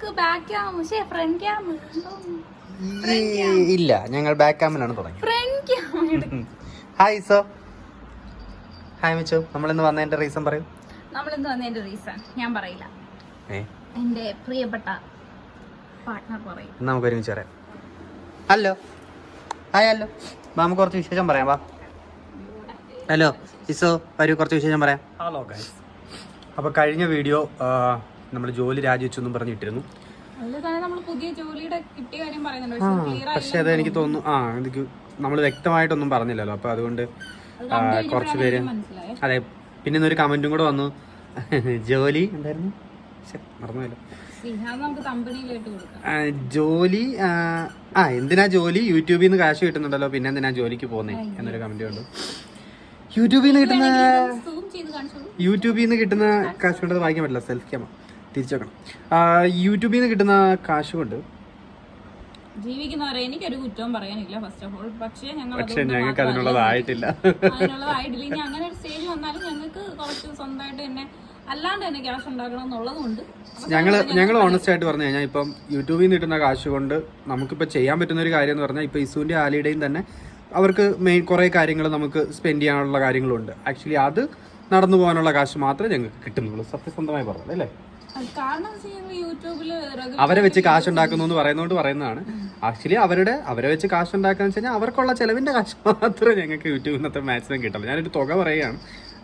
നമുക്ക് back cam പക്ഷേ front cam ഇല്ല ഞങ്ങൾ ബാക്ക് ക്യാമിലാണ് തുടങ്ങി front cam hi so hi Michu നമ്മൾ ഇന്ന് വന്നതിന്റെ റീസൺ പറയൂ? നമ്മൾ ഇന്ന് വന്നതിന്റെ റീസൺ ഞാൻ പറയില്ല. എന്റെ പ്രിയപ്പെട്ട പാർട്ണർ പറയും. നമുക്ക് ഒരുമിച്ച് പറയാം. ഹലോ ഹായ് ഹലോ വാ നമുക്ക് കുറച്ച് വിശേഷം പറയാം വാ. ഹലോ ഇസോ വരൂ കുറച്ച് വിശേഷം പറയാം. ഹലോ ഗൈസ് അപ്പോൾ കഴിഞ്ഞ വീഡിയോ നമ്മൾ ജോലി രാജിവെച്ചു എന്നും പറഞ്ഞിട്ടിരുന്നു ആ പക്ഷെ അത് എനിക്ക് തോന്നുന്നു. ആ എനിക്ക് നമ്മൾ വ്യക്തമായിട്ടൊന്നും പറഞ്ഞില്ലല്ലോ. അപ്പോൾ അതുകൊണ്ട് കുറച്ച് പേര് അതെ പിന്നെ ഒരു കമന്റും കൂടെ വന്നു. ജോലി എന്തായിരുന്നു? ആ, ജോലി ആ, എന്തിനാ ജോലി? യൂട്യൂബിൽ നിന്ന് കാശ് കിട്ടുന്നുണ്ടല്ലോ. പിന്നെ എന്തിനാ ജോലിക്ക് പോകുന്നേ എന്നൊരു കമന്റ് കണ്ടു. യൂട്യൂബിൽ നിന്ന് കിട്ടുന്ന യൂട്യൂബിൽ നിന്ന് കിട്ടുന്ന കാശ് കൊണ്ടത് വായിക്കാൻ പറ്റില്ല. സെൽഫ് ക്യാമ തിരിച്ചു വെക്കണം യൂട്യൂബിൽ നിന്ന് കിട്ടുന്ന കാശ് കൊണ്ട് ജീവിക്കുന്നവരെ എനിക്കൊരു കുറ്റവും പറയാനില്ല ഫസ്റ്റ് ഓഫ് ഓൾ പക്ഷേ ഞങ്ങൾ പക്ഷെ ഞങ്ങൾക്ക് അതിനുള്ളതായിട്ടില്ല. അതിനുള്ളതായിട്ടില്ല. ഇനി അങ്ങനെ ഒരു സ്റ്റേജ് വന്നാലും ഞങ്ങൾക്ക് കുറച്ച് സ്വന്തമായിട്ട് തന്നെ അല്ലാണ്ട് തന്നെ ക്യാഷ് ഉണ്ടാക്കണം എന്നുള്ളതുകൊണ്ട് ഞങ്ങൾ ഞങ്ങൾ ഓണസ്റ്റ് ആയിട്ട് പറഞ്ഞു കഴിഞ്ഞാൽ ഇപ്പം യൂട്യൂബിൽ നിന്ന് കിട്ടുന്ന കാശ് കൊണ്ട് നമുക്കിപ്പോൾ ചെയ്യാൻ പറ്റുന്ന ഒരു കാര്യം എന്ന് പറഞ്ഞാൽ ഇപ്പോൾ ഇസുവിന്റെ ആലിയുടെയും തന്നെ അവർക്ക് മെയിൻ കുറേ കാര്യങ്ങൾ നമുക്ക് സ്പെൻഡ് ചെയ്യാനുള്ള കാര്യങ്ങളുണ്ട്. ആക്ച്വലി അത് നടന്നു പോകാനുള്ള കാശ് മാത്രമേ ഞങ്ങൾക്ക് കിട്ടുന്നുള്ളൂ. സത്യസന്ധമായി പറഞ്ഞത് അല്ലേ? അവരെ വെച്ച് കാശ് ഉണ്ടാക്കുന്നു എന്ന് പറയുന്നതുകൊണ്ട് പറയുന്നതാണ്. ആക്ച്വലി അവരുടെ അവരെ വെച്ച് കാശ് ഉണ്ടാക്കാന്ന് വെച്ച് കഴിഞ്ഞാൽ അവർക്കുള്ള ചെലവിന്റെ കാശ് മാത്രമേ ഞങ്ങൾക്ക് യൂട്യൂബിൽ നിന്നത്തെ മാക്സിമം കിട്ടുള്ളൂ. ഞാനൊരു തുക പറയുകയാണ്.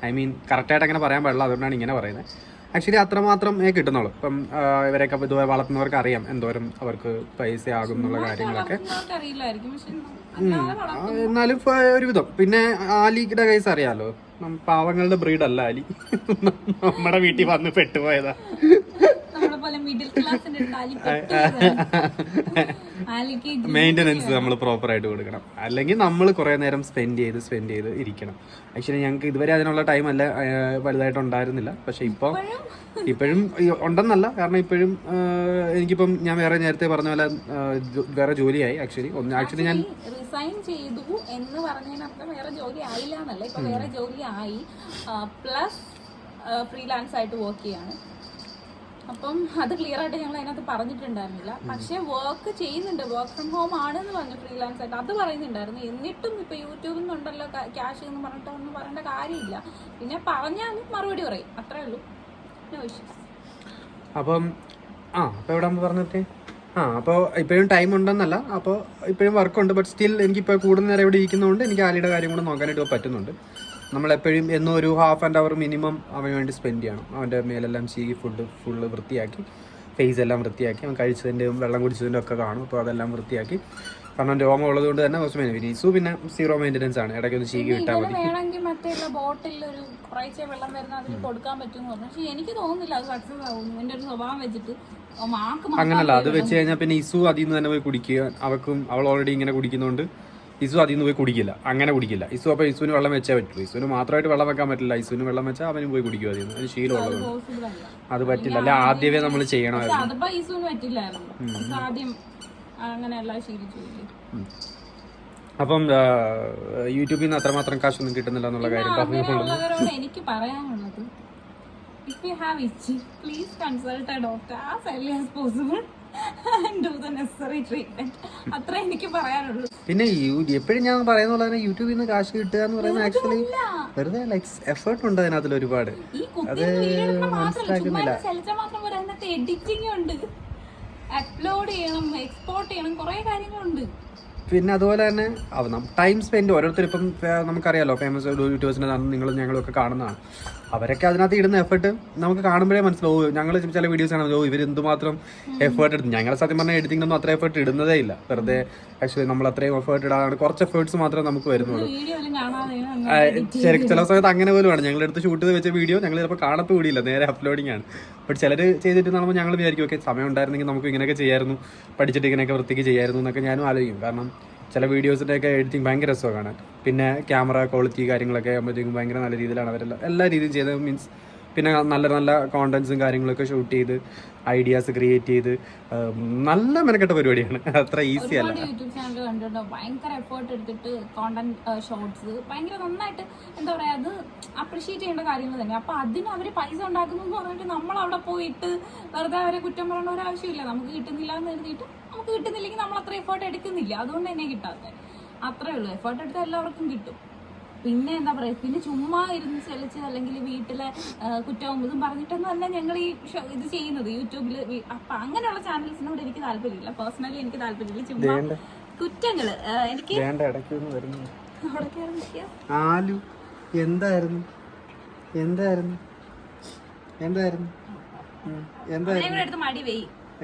ഐ മീൻ കറക്റ്റായിട്ട് അങ്ങനെ പറയാൻ പാടില്ല. അതുകൊണ്ടാണ് ഇങ്ങനെ പറയുന്നത്. ആക്ച്വലി അത്രമാത്രം ഏ കിട്ടുന്നുള്ളൂ. ഇപ്പം ഇവരെയൊക്കെ ഇതുപോലെ വളർത്തുന്നവർക്ക് അറിയാം എന്തോരം അവർക്ക് പൈസ ആകും എന്നുള്ള കാര്യങ്ങളൊക്കെ. എന്നാലും ഒരുവിധം. പിന്നെ ആലിയുടെ കേസ് അറിയാലോ? നം- പാവങ്ങളുടെ ബ്രീഡല്ല അലി. നമ്മുടെ വീട്ടിൽ വന്ന് പെട്ടുപോയതാ. പോലെ മിഡിൽ ക്ലാസിന്റെ മെയിന്റനൻസ് നമ്മൾ പ്രോപ്പർ ആയിട്ട് കൊടുക്കണം. അല്ലെങ്കിൽ നമ്മൾ കുറേ നേരം സ്പെൻഡ് ചെയ്ത് സ്പെൻഡ് ചെയ്ത് ഇരിക്കണം. ആക്ച്വലി ഞങ്ങൾക്ക് ഇതുവരെ അതിനുള്ള ടൈം അല്ല വലുതായിട്ട് ഉണ്ടായിരുന്നില്ല. പക്ഷെ ഇപ്പോൾ ഇപ്പോഴും? ഉണ്ടെന്നല്ല. കാരണം ഇപ്പോഴും എനിക്കിപ്പം ഞാൻ വേറെ നേരത്തെ പറഞ്ഞ പോലെ വേറെ ജോലിയായി ആക്ച്വലി ഒന്ന് ആക്ച്വലി ഞാൻ റിസൈൻ ചെയ്തു എന്ന് പറഞ്ഞതിനർത്ഥം വേറെ ജോലി ആയില്ല എന്നല്ല. ഇപ്പൊ വേറെ ജോലി ആയി. പ്ലസ് ഫ്രീലാൻസ് ആയിട്ട് വർക്ക് ചെയ്യാണ്. അപ്പം അത് ക്ലിയർ ആയിട്ട് ഞങ്ങൾ അതിനകത്ത് പറഞ്ഞിട്ടുണ്ടായിരുന്നില്ല. പക്ഷേ വർക്ക് ചെയ്യുന്നുണ്ട്. വർക്ക് ഫ്രം ഹോം ആണെന്ന് പറഞ്ഞു ഫ്രീലാൻസ് ആയിട്ട്. അത് പറയുന്നുണ്ടായിരുന്നു. എന്നിട്ടും ഇപ്പൊ യൂട്യൂബിൽ നിന്നുണ്ടല്ലോ ക്യാഷ് എന്ന് പറഞ്ഞിട്ട് ഒന്നും പറയേണ്ട കാര്യമില്ല. പിന്നെ പറഞ്ഞാൽ മറുപടി പറയും. അത്രേ ഉള്ളൂ. അപ്പം ആ അപ്പോൾ എവിടെ പറഞ്ഞിട്ട് ആ അപ്പോൾ ഇപ്പോഴും ടൈം ഉണ്ടെന്നല്ല. അപ്പോൾ ഇപ്പോഴും വർക്കുണ്ട് ബട്ട് സ്റ്റിൽ എനിക്കിപ്പോൾ കൂടുതൽ നേരം ഇവിടെ ഇരിക്കുന്നതുകൊണ്ട് എനിക്ക് ആലിയുടെ കാര്യം കൂടെ നോക്കാനായിട്ട് പറ്റുന്നുണ്ട്. നമ്മളെപ്പോഴും എന്നും ഒരു ഹാഫ് ആൻഡ് അവർ മിനിമം അവന് വേണ്ടി സ്പെൻഡ് ചെയ്യണം. അവന്റെ മേലെല്ലാം ചീകി ഫുഡ് ഫുള്ള് വൃത്തിയാക്കി ഫേസ് എല്ലാം വൃത്തിയാക്കി. അവൻ കഴിച്ചതിന്റെയും വെള്ളം കുടിച്ചതിന്റെ ഒക്കെ കാണും. അപ്പോൾ അതെല്ലാം വൃത്തിയാക്കി. കാരണം രോമം ഉള്ളതുകൊണ്ട് തന്നെ കുറച്ച് മെയിൻ ഇസു പിന്നെ സീറോ മെയിന്റനൻസ് ആണ്. ഇടയ്ക്ക് ഒന്ന് ചീകി വിട്ടാൽ മതി. അങ്ങനല്ല അത് വെച്ച് കഴിഞ്ഞാൽ പിന്നെ ഇസു അതിൽ നിന്ന് തന്നെ പോയി കുടിക്കുക. അവക്കും അവൾ ഓൾറെഡി ഇങ്ങനെ കുടിക്കുന്നതുകൊണ്ട് ഇസു അതിൽ നിന്ന് പോയി കുടിക്കില്ല. അങ്ങനെ കുടിക്കില്ല. ഇസു അപ്പോൾ ഇസുവിന് വെള്ളം വെച്ചേ പറ്റുള്ളൂ ഇസുവിന് മാത്രമായിട്ട് വെള്ളം വെക്കാൻ പറ്റില്ല. ഇസുവിന് വെള്ളം വെച്ചാൽ അവനും പോയി കുടിക്കുക അതിൽ നിന്ന് ശീലമുള്ളത് അത് പറ്റില്ല. അല്ല ആദ്യമേ നമ്മൾ ചെയ്യണമായിരുന്നു. അപ്പം യൂട്യൂബിൽ നിന്ന് അത്രമാത്രം കാശൊന്നും കിട്ടുന്നില്ല എന്നുള്ള കാര്യം പറഞ്ഞു എനിക്ക് പറയാനുള്ളത്. If you have itchy, please consult a doctor as early as possible അത്ര എനിക്ക് പറയാനുള്ളൂ. പിന്നെ എപ്പോഴും ഞാൻ പറയുന്ന പോലെ തന്നെ യൂട്യൂബിൽ നിന്ന് കാശ് കിട്ടുക എന്ന് പറയുന്നത് ആക്ച്വലി വെറുതെ ലൈക്ക് എഫേർട്ട് ഉണ്ട് അതിനകത്തിൽ ഒരുപാട്. അത് മനസ്സിലാക്കുന്നില്ല വീഡിയോ എടുക്കുന്ന മാത്രമല്ല ചുമ്മാ ചലിച്ചാൽ മാത്രം പോരാ അതിനകത്ത് എഡിറ്റിംഗ് ഉണ്ട്. അപ്ലോഡ് ചെയ്യണം എക്സ്പോർട്ട് ചെയ്യണം കുറെ കാര്യങ്ങളുണ്ട്. പിന്നെ അതുപോലെ തന്നെ ടൈം സ്പെൻഡ് ഓരോരുത്തർ ഇപ്പം നമുക്കറിയാലോ ഫേമസ് യൂട്യൂബേഴ്സിന്റെ നിങ്ങളും ഞങ്ങളും ഒക്കെ കാണുന്നതാണ്. അവരൊക്കെ അതിനകത്ത് ഇടുന്ന എഫേർട്ട് നമുക്ക് കാണുമ്പോഴേ മനസ്സിലാവും. ഞങ്ങൾ ചില വീഡിയോസ് കാണുമ്പോൾ ഓ ഇവർ എന്തുമാത്രം എഫേർട്ട് എടുത്തു ഞങ്ങളെ സത്യം പറഞ്ഞാൽ എഡിറ്റിംഗിനൊന്നും അത്ര എഫേർട്ട് ഇടുന്നതേ ഇല്ല. വെറുതെ ആക്ച്വലി നമ്മൾ അത്രയും എഫേർട്ട് ഇടാണ് കുറച്ച് എഫേർട്സ് മാത്രമേ നമുക്ക് വരുന്നുള്ളൂ. ചില സമയത്ത് അങ്ങനെ പോലും ആണ്. ഞങ്ങൾ എടുത്ത് ഷൂട്ട് ചെയ്ത് വെച്ച വീഡിയോ ഞങ്ങൾ ചിലപ്പോൾ കാണത്ത് കൂടിയില്ല. നേരെ അപ്ലോഡിംഗ് ആണ്. ബട്ട് ചിലർ ചെയ്തിട്ട് നമ്മൾ ഞങ്ങൾ വിചാരിക്കും ഓക്കെ സമയം ഉണ്ടായിരുന്നെങ്കിൽ നമുക്ക് ഇങ്ങനെയൊക്കെ ചെയ്യായിരുന്നു. പഠിച്ചിട്ട് ഇങ്ങനെയൊക്കെ വൃത്തിക്ക് ചെയ്യായിരുന്നു എന്നൊക്കെ ഞാനും ആലോചിക്കും. കാരണം ചില വീഡിയോസിന്റെ ഒക്കെ എഡിറ്റിംഗ് ഭയങ്കര രസമാണ്. കാണാൻ പിന്നെ ക്യാമറ ക്വാളിറ്റി കാര്യങ്ങളൊക്കെ ആകുമ്പോഴത്തേക്കും ഭയങ്കര നല്ല രീതിയിലാണ് അവരെല്ലാം എല്ലാ രീതിയും ചെയ്തത്. മീൻസ് പിന്നെ നല്ല നല്ല കോണ്ടൻസും കാര്യങ്ങളൊക്കെ ഷൂട്ട് ചെയ്ത് ഐഡിയാസ് ക്രിയേറ്റ് ചെയ്ത് നല്ല മെനക്കെട്ട പരിപാടിയാണ്. അത്ര ഈസി അല്ല. യൂട്യൂബ് ചാനൽ കണ്ടിട്ടുണ്ടോ? ഭയങ്കര എഫേർട്ട് എടുത്തിട്ട് കോണ്ടന്റ് ഷോർട്സ് ഭയങ്കര നന്നായിട്ട് എന്താ പറയാ അത് അപ്രീഷിയേറ്റ് ചെയ്യേണ്ട കാര്യങ്ങൾ തന്നെ. അപ്പൊ അതിന് അവർ പൈസ ഉണ്ടാക്കുന്നു പറഞ്ഞിട്ട് നമ്മൾ അവിടെ പോയിട്ട് വെറുതെ അവരെ കുറ്റം പറയേണ്ട ഒരു നമുക്ക് കിട്ടുന്നില്ല എന്ന് കരുതിയിട്ട് നമുക്ക് കിട്ടുന്നില്ലെങ്കിൽ നമ്മൾ അത്ര എഫേർട്ട് എടുക്കുന്നില്ല. അതുകൊണ്ട് തന്നെ കിട്ടാത്തത് അത്രേ ഉള്ളൂ. എഫേർട്ട് എടുത്താൽ എല്ലാവർക്കും കിട്ടും. പിന്നെ എന്താ പറയുക പിന്നെ ചുമ്മാ ഇരുന്ന് ചലിച്ച് അല്ലെങ്കിൽ വീട്ടിലെ കുറ്റവും ഇതും പറഞ്ഞിട്ടൊന്നും അല്ല ഞങ്ങൾ ഈ ഇത് ചെയ്യുന്നത് യൂട്യൂബിൽ അപ്പൊ അങ്ങനെയുള്ള ചാനൽസിനോട് എനിക്ക് താല്പര്യമില്ല. പേഴ്സണലി എനിക്ക് താല്പര്യമില്ല. ചുമ്മാ കുറ്റങ്ങൾ കുറ്റങ്ങൾ എനിക്ക് ആലു എന്തായിരുന്നു? എന്തായിരുന്നു? എന്തായിരുന്നു? എന്തായിരുന്നു?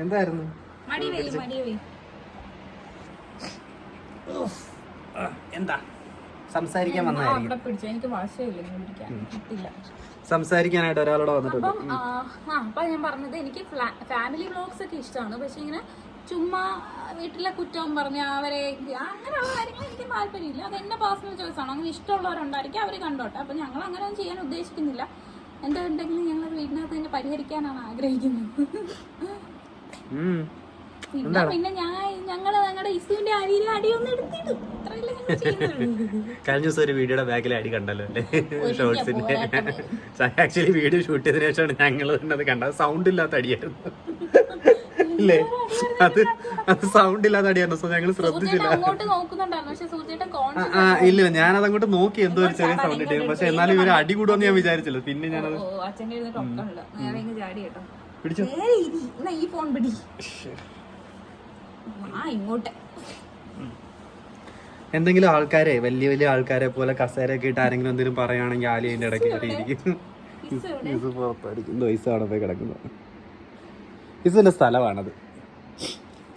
എന്തായിരുന്നു? എന്താ? സംസാരിക്കാൻ സംസാരിക്കാനായിട്ട് ഒരാളോട് വന്നിട്ടുണ്ട്. അപ്പൊ ഞാൻ പറഞ്ഞത് എനിക്ക് ഫാമിലി വ്ലോഗ്സ് ഒക്കെ ഇഷ്ടമാണ്. പക്ഷെ ഇങ്ങനെ ചുമ്മാ വീട്ടിലെ കുറ്റവും പറഞ്ഞ അവരെ അങ്ങനെയുള്ള കാര്യങ്ങൾ എനിക്ക് താല്പര്യമില്ല. അത് എന്റെ പേഴ്സണൽ ചോയ്സ് ആണ്. അങ്ങനെ ഇഷ്ടമുള്ളവരുണ്ടായിരിക്കും അവർ കണ്ടോട്ടെ. അപ്പൊ ഞങ്ങൾ അങ്ങനെ ഒന്നും ചെയ്യാൻ ഉദ്ദേശിക്കുന്നില്ല. എന്തുണ്ടെങ്കിലും ഞങ്ങൾ വീടിനകത്ത് തന്നെ പരിഹരിക്കാനാണ് ആഗ്രഹിക്കുന്നത്. പിന്നെ പിന്നെ ഞാൻ ഞങ്ങൾ ഞങ്ങളുടെ ഇസുവിന്റെ അരിയിലെ അടിയൊന്നും എടുത്തിടും. അത്രയല്ലേ ഞങ്ങൾ ചെയ്യുന്നുള്ളൂ കഴിഞ്ഞ ദിവസം ഒരു വീഡിയോയുടെ ബാക്കിൽ അടി കണ്ടല്ലോ അല്ലേ? ഷോർട്സിന്റെ ആക്ച്വലി വീഡിയോ ഷൂട്ട് ചെയ്തതിനു ശേഷമാണ് ഞങ്ങൾ തന്നെ അത് കണ്ടത്. സൗണ്ട് ഇല്ലാത്ത അടിയായിരുന്നു. അല്ലേ? അത് അത് സൗണ്ട് ഇല്ലാത്ത അടിയായിരുന്നു. സോ ഞങ്ങൾ ശ്രദ്ധിച്ചില്ല. ആ, ഇല്ല ഞാൻ അങ്ങോട്ട് നോക്കി എന്തോ ഒരു ചെറിയ സൗണ്ട് ഇട്ടു പക്ഷെ എന്നാലും ഇവർ അടി കൂടുമെന്ന് ഞാൻ വിചാരിച്ചില്ല. പിന്നെ ഞാനത് പിടിച്ചോ? ഈ ഫോൺ പിടി. ആ ഇങ്ങോട്ട്. എന്തെങ്കിലും ആൾക്കാരെ വലിയ വലിയ ആൾക്കാരെ പോലെ കസേരയൊക്കെ ഇട്ട് ആരെങ്കിലും എന്തെങ്കിലും പറയുകയാണെങ്കിൽ ആലി അതിന്റെ ഇടയ്ക്ക് കയറിയിരിക്കും. പുറത്തായിരിക്കും. അവിടെ പോയി കിടക്കുന്നത് ഇസിന്റെ സ്ഥലമാണത്.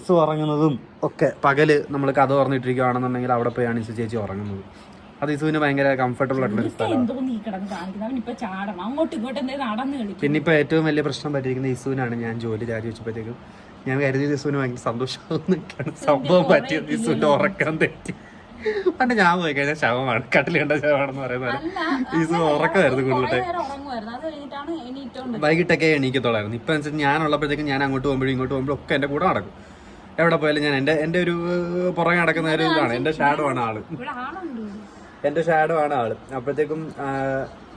ഇസ് ഉറങ്ങുന്നതും ഒക്കെ പകൽ നമ്മൾ കഥ തുറന്നിട്ടിരിക്കുകയാണെന്നുണ്ടെങ്കിൽ അവിടെ പോയാണ് ഇസ് ചേച്ചി ഉറങ്ങുന്നത്. അത് ഇസുവിന് ഭയങ്കര കംഫർട്ടബിൾ ആയിട്ടുള്ള സ്ഥലമാണ്. എന്തോ കിടന്ന് കാണിക്കുന്നത്? അവൻ ചാടണം. അങ്ങോട്ടും ഇങ്ങോട്ടും എന്തേലും കളിക്കും. പിന്നെ ഇപ്പൊ ഏറ്റവും വലിയ പ്രശ്നം പറ്റിയിരിക്കുന്ന ഇസുവിനാണ് ഞാൻ ജോലി രാജിവെച്ചപ്പോഴത്തേക്കും ഞാൻ കരുതിയ ദിവസം ഭയങ്കര സന്തോഷമാവുന്നൊക്കെയാണ് സംഭവം പറ്റിയത് ദിവസം ഉറക്കാൻ തെറ്റി. പണ്ട് ഞാൻ പോയി കഴിഞ്ഞാൽ ശവമാണ്. കട്ടിൽ കണ്ട ശവമാണെന്ന് പറയുന്നത് ദിവസം ഉറക്കമായിരുന്നു എണീറ്റോണ്ട്. വൈകിട്ടൊക്കെ എണീക്കത്തോളായിരുന്നു ഇപ്പം വെച്ചാൽ ഞാനുള്ളപ്പോഴത്തേക്കും ഞാൻ അങ്ങോട്ട് പോകുമ്പോഴും ഇങ്ങോട്ട് പോകുമ്പോഴും ഒക്കെ എന്റെ കൂടെ നടക്കും. എവിടെ പോയാലും ഞാൻ എന്റെ എന്റെ ഒരു പുറകെ നടക്കുന്ന ഒരു ഇതാണ്. എന്റെ ഷാഡോ ആണ് ആൾ. എന്റെ ഷാഡോ ആണ് ആൾ. അപ്പോഴത്തേക്കും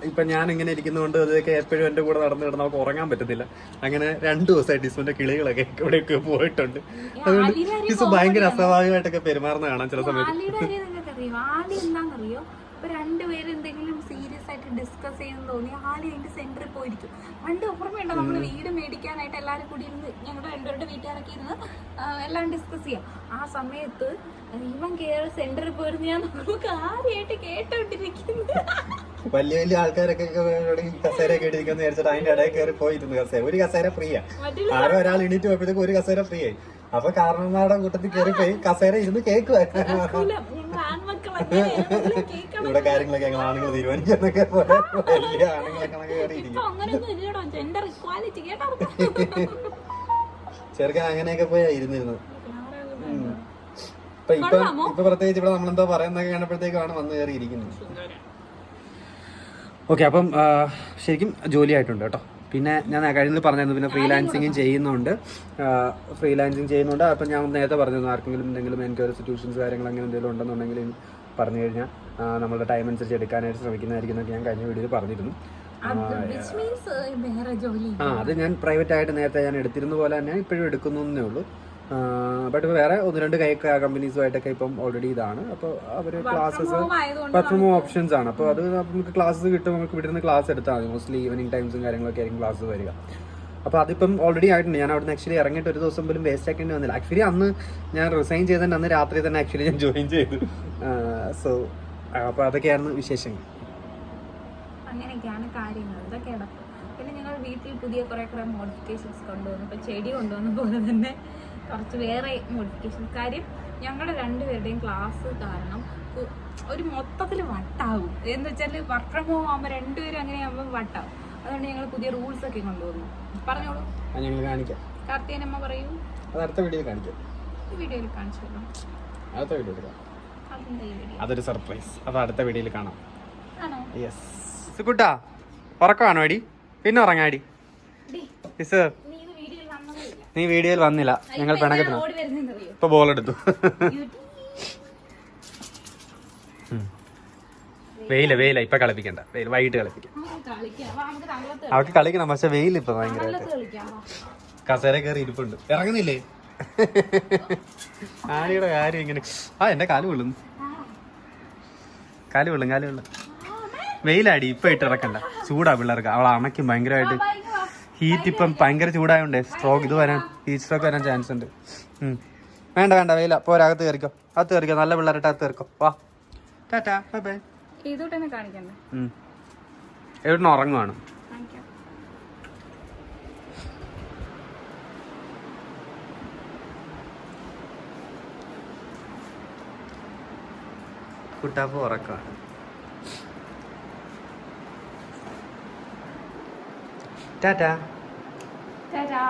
ഇപ്പൊ ഞാൻ ഇങ്ങനെ ഇരിക്കുന്നതുകൊണ്ട് അതൊക്കെ എപ്പോഴും എന്റെ കൂടെ നടന്നു കിടന്ന് അവർക്ക് ഉറങ്ങാൻ പറ്റത്തില്ല. അങ്ങനെ രണ്ടു ദിവസമായിട്ട് ഇസുവിന്റെ കിളികളൊക്കെ ഇവിടെയൊക്കെ പോയിട്ടുണ്ട്. അതുകൊണ്ട് ഇസു ഭയങ്കര അസ്വാഭാവികമായിട്ടൊക്കെ പെരുമാറുന്ന കാണാൻ ചില സമയത്ത്. ഇപ്പൊ രണ്ടുപേരും എന്തെങ്കിലും സീരിയസ് ആയിട്ട് ഡിസ്കസ് ചെയ്യുന്ന തോന്നി. ആലി അതിന്റെ സെന്ററിൽ പോയിരിക്കും. പണ്ട് ഓർമ്മയുണ്ടോ നമ്മൾ വീട് മേടിക്കാനായിട്ട് എല്ലാവരും കൂടി ഇരുന്ന് ഞങ്ങളുടെ രണ്ടുപേരുടെ വീട്ടുകാരൊക്കെ ഇരുന്ന് എല്ലാം ഡിസ്കസ് ചെയ്യാം. ആ സമയത്ത് ഇവൻ കയറി സെന്ററിൽ പോയിരുന്നു. ഞാൻ നമുക്ക് ആദ്യമായിട്ട് കേട്ടോണ്ടിരിക്കുന്നു. വലിയ വലിയ ആൾക്കാരൊക്കെ കസേര കേട്ടിരിക്കുന്നു വിചാരിച്ചിട്ട് അതിന്റെ ഇടയിൽ കയറി പോയിരുന്നു കസേര. ഒരു കസേര ഫ്രീ ആണ് ആരോ ഒരാൾ എണീറ്റ് പോയപ്പോഴത്തേക്ക് ഒരു കസേര ഫ്രീ ആയി. അപ്പൊ കാരണന്മാരുടെ കൂട്ടത്തിൽ കയറി പോയി കസേര ഇരുന്ന് കേക്കുവായിരുന്നു കുലം, ഞങ്ങൾ ആൺമക്കളൊക്കെ കേൾക്കണം ഇവിടെ കാര്യങ്ങളൊക്കെ ഞങ്ങൾ ആണുങ്ങൾ തീരുമാനിക്കുന്നൊക്കെ വലിയ കയറിയിരിക്കും ചെറുക്കൻ അങ്ങനെയൊക്കെ പോയാ ഇരുന്നിരുന്നു. ഇപ്പൊ ഇപ്പൊ ഇപ്പൊ പ്രത്യേകിച്ച് ഇവിടെ നമ്മളെന്തോ പറയുന്നൊക്കെ കണ്ടപ്പോഴത്തേക്കാണ് വന്ന് കയറിയിരിക്കുന്നത്. ഓക്കെ അപ്പം ശരിക്കും ജോലി ആയിട്ടുണ്ട് കേട്ടോ. പിന്നെ ഞാൻ കഴിഞ്ഞത് പറഞ്ഞായിരുന്നു പിന്നെ ഫ്രീലാൻസിങ്ങും ചെയ്യുന്നുണ്ട്. ഫ്രീലാൻസിങ് ചെയ്യുന്നുണ്ട്. അപ്പം ഞാൻ നേരത്തെ പറഞ്ഞിരുന്നു ആർക്കെങ്കിലും എന്തെങ്കിലും ഒരു സിറ്റുവേഷൻസ് കാര്യങ്ങൾ അങ്ങനെ എന്തെങ്കിലും ഉണ്ടെന്നുണ്ടെങ്കിൽ പറഞ്ഞു കഴിഞ്ഞാൽ നമ്മളുടെ ടൈം അനുസരിച്ച് എടുക്കാനായിട്ട് ശ്രമിക്കുന്നതായിരിക്കും എന്നൊക്കെ ഞാൻ കഴിഞ്ഞ വീഡിയോയിൽ പറഞ്ഞിരുന്നു. ആ അത് ഞാൻ പ്രൈവറ്റ് ആയിട്ട് നേരത്തെ ഞാൻ എടുത്തിരുന്ന പോലെ തന്നെ ഇപ്പോഴും എടുക്കുന്നു എന്നേ ഉള്ളൂ. ബട്ട് വേറെ ഒന്ന് രണ്ട് കൈ കമ്പനീസുമായിട്ടൊക്കെ ഇപ്പം ഓൾറെഡി ഇതാണ്. അപ്പോൾ അവർ ക്ലാസ്സസ് പെർഫോം ഓപ്ഷൻസ് ആണ്. അപ്പോൾ അത് നമുക്ക് ക്ലാസ്സസ് കിട്ടും നമുക്ക് ഇവിടെ നിന്ന് ക്ലാസ് എടുത്താൽ മതി. മോസ്റ്റ്ലി ഈവനിങ് ടൈംസും കാര്യങ്ങളൊക്കെ ആയിരിക്കും ക്ലാസ് വരിക. അപ്പോൾ അതിപ്പം ഓൾറെഡി ആയിട്ടുണ്ട്. ഞാൻ അവിടുന്ന് ആക്ച്വലി ഇറങ്ങിയിട്ട് ഒരു ദിവസം പോലും വേസ്റ്റ് ആക്കേണ്ടി വന്നില്ല. ആക്ച്വലി അന്ന് ഞാൻ റിസൈൻ ചെയ്തതിന്റെ അന്ന് രാത്രി തന്നെ ആക്ച്വലി ഞാൻ ജോയിൻ ചെയ്തു. സോ അപ്പോൾ അതൊക്കെയായിരുന്നു വിശേഷങ്ങൾ. അങ്ങനെയൊക്കെയാണ് കാര്യങ്ങൾ. ഇതൊക്കെ കിടപ്പ് പിന്നെ ഞങ്ങൾ വീട്ടിൽ പുതിയ കുറേ കുറേ മോഡിഫിക്കേഷൻസ് കൊണ്ടുവന്നു. ഇപ്പോൾ ചെടി കൊണ്ടുവന്ന പോലെ തന്നെ കുറച്ച് വേറെ മോഡിഫിക്കേഷൻസ് കാര്യം ഞങ്ങളുടെ രണ്ടുപേരുടെയും ക്ലാസ് കാരണം ഒരു മൊത്തത്തിൽ വട്ടാവും. എന്ന് വെച്ചാൽ വർക്ക് ഫ്രം ഹോം ആകുമ്പോൾ രണ്ടുപേരും അങ്ങനെ ആകുമ്പോൾ വട്ടാവും. അതുകൊണ്ട് ഞങ്ങൾ പുതിയ റൂൾസ് ഒക്കെ കൊണ്ടുവന്നു. പറഞ്ഞോളൂ. ഞങ്ങൾ കാണിക്കാം. കാർത്തിയനമ്മ പറയൂ. അത് അടുത്ത വീഡിയോയിൽ കാണിക്കാം. ഈ വീഡിയോയിൽ കാണിച്ചു തരാം അടുത്ത വീഡിയോയിൽ കാണാം അതൊരു സർപ്രൈസ് അത് അടുത്ത വീഡിയോയിൽ കാണാം. ആണോ? യെസ് സുക്കുട്ടാ ഉറക്കമാണോ അടി പിന്നെ ഉറങ്ങാടി. മിസ് നീ വീഡിയോയിൽ വന്നതേ നീ വീഡിയോയിൽ വന്നില്ല. ഞങ്ങൾ പിണക്കത്തിനോ? ഇപ്പൊ ബോൾ എടുത്തു. വെയില വെയില ഇപ്പൊ കളിപ്പിക്കണ്ട. വെയിൽ വൈകിട്ട് കളിപ്പിക്കാം. അവർക്ക് കളിക്കണം പക്ഷെ വെയിൽ ഇപ്പൊ ഭയങ്കരമായിട്ട്. വാ. കസേര കയറി ഇരിപ്പുണ്ട്. ഇറങ്ങുന്നില്ലേ? ആനയുടെ കാര്യം ഇങ്ങനെ. ആ എന്റെ കാൽ കൊള്ളുന്നു. കാൽ കൊള്ളും കാൽ കൊള്ളും. വെയിലാടി ഇപ്പൊ ഇട്ട് ഇറക്കണ്ട. ചൂടാ പിള്ളേർക്ക്. അവളെ അണയ്ക്കും ഭയങ്കരമായിട്ട്. ഹീറ്റ് ഇപ്പം ഭയങ്കര ചൂടായോണ്ടേ സ്ട്രോക്ക് ഇത് വരാൻ ഹീറ്റ് സ്ട്രോക്ക് വരാൻ ചാൻസ് ഉണ്ട്. വേണ്ട വേണ്ട വെയില. പോരാ അകത്ത് കയറിക്കോ അകത്ത് കയറിക്കോ നല്ല പിള്ളേരുടെ അകത്ത് കയറിക്കോ വാ. Tata bye bye. കാണിക്കണ്ടേ? എവിടെ ഉറങ്ങുവാണ്? കുട്ടാപ്പ് ഉറക്കമാണ് ടാറ്റാ. ടാറ്റാ.